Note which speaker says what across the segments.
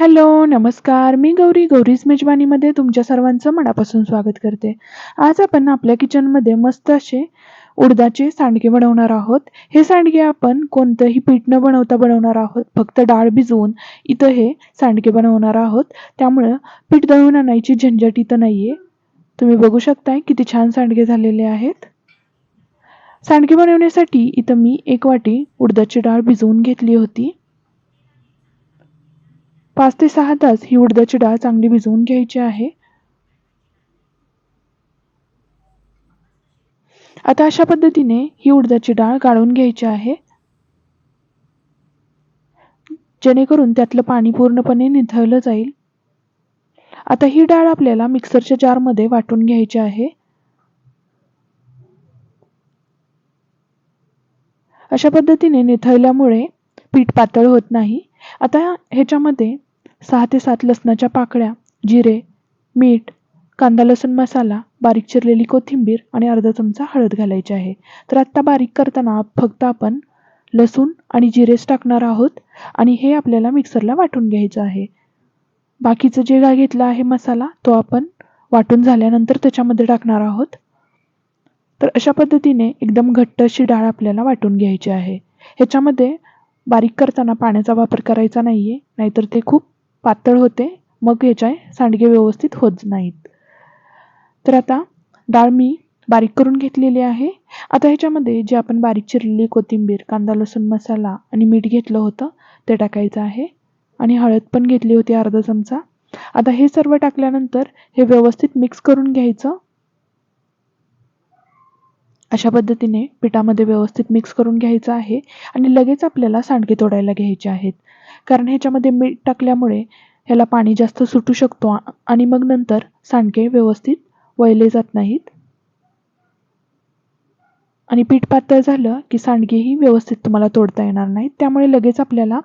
Speaker 1: Hello नमस्कार. मी गौरी गौरीज मेजवानीमध्ये तुमच्या सर्वांचं मनापासून स्वागत करते. आज आपण आपल्या किचनमध्ये मस्त असे उडदाचे सांडगे बनवणार आहोत. हे सांडगे आपण कोणतंही पीठ न बनवता बनवणार आहोत. फक्त डाळ भिजवून इथं हे सांडगे बनवणार आहोत. त्यामुळं पीठ दळून आणायची झंझट इथं नाही आहे तुम्ही बघू शकताय किती छान सांडगे झालेले आहेत. सांडगे बनवण्यासाठी इथं मी एक वाटी उडदाची डाळ भिजवून घेतली होती. पाच ते सहा तास ही उडदाची डाळ चांगली भिजवून घ्यायची आहे. आता अशा पद्धतीने ही उडदाची डाळ गाळून घ्यायची आहे. जेणेकरून त्यातलं पाणी पूर्णपणे निथळलं जाईल. आता ही डाळ आपल्याला मिक्सरच्या जारमध्ये वाटून घ्यायची आहे. अशा पद्धतीने निथळल्यामुळे पीठ पातळ होत नाही. आता ह्याच्यामध्ये सहा ते सात लसणाच्या पाकळ्या जिरे मीठ कांदा लसूण मसाला बारीक चिरलेली कोथिंबीर आणि अर्धा चमचा हळद घालायची आहे. तर आत्ता बारीक करताना फक्त आपण लसूण आणि जिरेच टाकणार आहोत आणि हे आपल्याला मिक्सरला वाटून घ्यायचं आहे. बाकीचं जे काय घेतलं आहे मसाला तो आपण वाटून झाल्यानंतर त्याच्यामध्ये टाकणार आहोत. तर अशा पद्धतीने एकदम घट्ट अशी डाळ आपल्याला वाटून घ्यायची आहे. ह्याच्यामध्ये बारीक करताना पाण्याचा वापर करायचा नाही आहे नाहीतर ते खूप पातळ होते मग ह्याच्या सांडगे व्यवस्थित होत नाहीत. तर आता डाळ मी बारीक करून घेतलेली आहे. आता ह्याच्यामध्ये जे आपण बारीक चिरलेली कोथिंबीर कांदा लसूण मसाला आणि मीठ घेतलं होतं ते टाकायचं आहे. आणि हळद पण घेतली होती अर्धा चमचा. आता हे सर्व टाकल्यानंतर हे व्यवस्थित मिक्स करून घ्यायचं. अशा पद्धतीने पिठामध्ये व्यवस्थित मिक्स करून घ्यायचं आहे. आणि लगेच आपल्याला सांडगे तोडायला घ्यायचे आहेत. कारण ह्याच्यामध्ये मीठ टाकल्यामुळे ह्याला पाणी जास्त सुटू शकतो आणि मग नंतर सांडगे व्यवस्थित वळले जात नाहीत. आणि पीठ पातळ झालं की सांडगेही व्यवस्थित तुम्हाला तोडता येणार नाहीत. त्यामुळे लगेच आपल्याला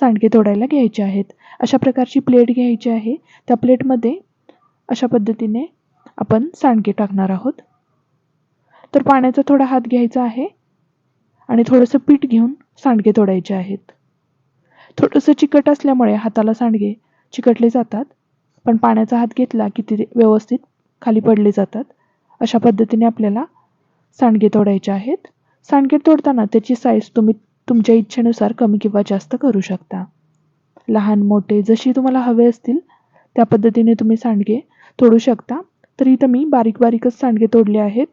Speaker 1: सांडगे तोडायला घ्यायचे आहेत. अशा प्रकारची प्लेट घ्यायची आहे. त्या प्लेटमध्ये अशा पद्धतीने आपण सांडगे टाकणार आहोत. तर पाण्याचा थोडा हात घ्यायचा आहे आणि थोडंसं पीठ घेऊन सांडगे तोडायचे आहेत. थोडंसं चिकट असल्यामुळे हाताला सांडगे चिकटले जातात पण पाण्याचा हात घेतला की ते व्यवस्थित खाली पडले जातात. अशा पद्धतीने आपल्याला सांडगे तोडायचे आहेत. सांडगे तोडताना त्याची साईज तुम्ही तुमच्या इच्छेनुसार कमी किंवा जास्त करू शकता. लहान मोठे जशी तुम्हाला हवे असतील त्या पद्धतीने तुम्ही सांडगे तोडू शकता. तर इथं मी बारीक बारीकच सांडगे तोडले आहेत.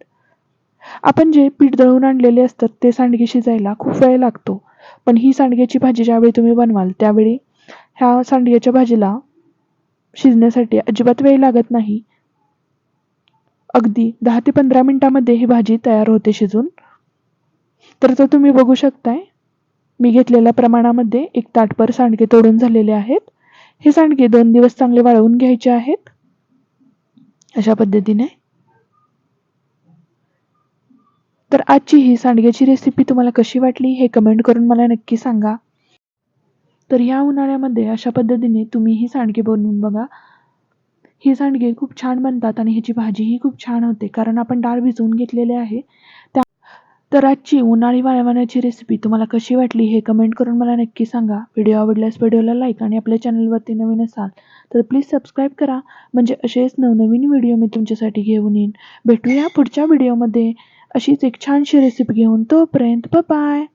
Speaker 1: आपण जे पीठ दळून आणलेले असतात ते सांडगे शिजायला खूप वेळ लागतो. पण ही सांडग्याची भाजी ज्यावेळी तुम्ही बनवाल त्यावेळी ह्या सांडग्याच्या भाजीला शिजण्यासाठी अजिबात वेळ लागत नाही. अगदी दहा ते पंधरा मिनिटामध्ये ही भाजी तयार होते शिजून. तर तो तुम्ही बघू शकताय मी घेतलेल्या प्रमाणामध्ये एक ताटभर सांडगे तोडून झालेले आहेत. हे सांडगे दोन दिवस चांगले वाळवून घ्यायचे आहेत. अशा पद्धतीने तर आजची ही सांडग्याची रेसिपी तुम्हाला कशी वाटली हे कमेंट करून मला नक्की सांगा. तर ह्या उन्हाळ्यामध्ये अशा पद्धतीने तुम्ही ही सांडगे बनवून बघा. ही सांडगे खूप छान बनतात आणि ह्याची भाजीही खूप छान होते. कारण आपण डाळ भिजवून घेतलेले आहे. त्या तर आजची उन्हाळी वाळवण्याची रेसिपी तुम्हाला कशी वाटली हे कमेंट करून मला नक्की सांगा. व्हिडिओ आवडल्यास व्हिडिओला लाईक आणि आपल्या चॅनलवरती नवीन असाल तर प्लीज सबस्क्राईब करा. म्हणजे असेच नवनवीन व्हिडिओ मी तुमच्यासाठी घेऊन येईन. भेटूया पुढच्या व्हिडिओमध्ये अशीच एक छानशी रेसिपी घेऊन तोपर्यंत बाय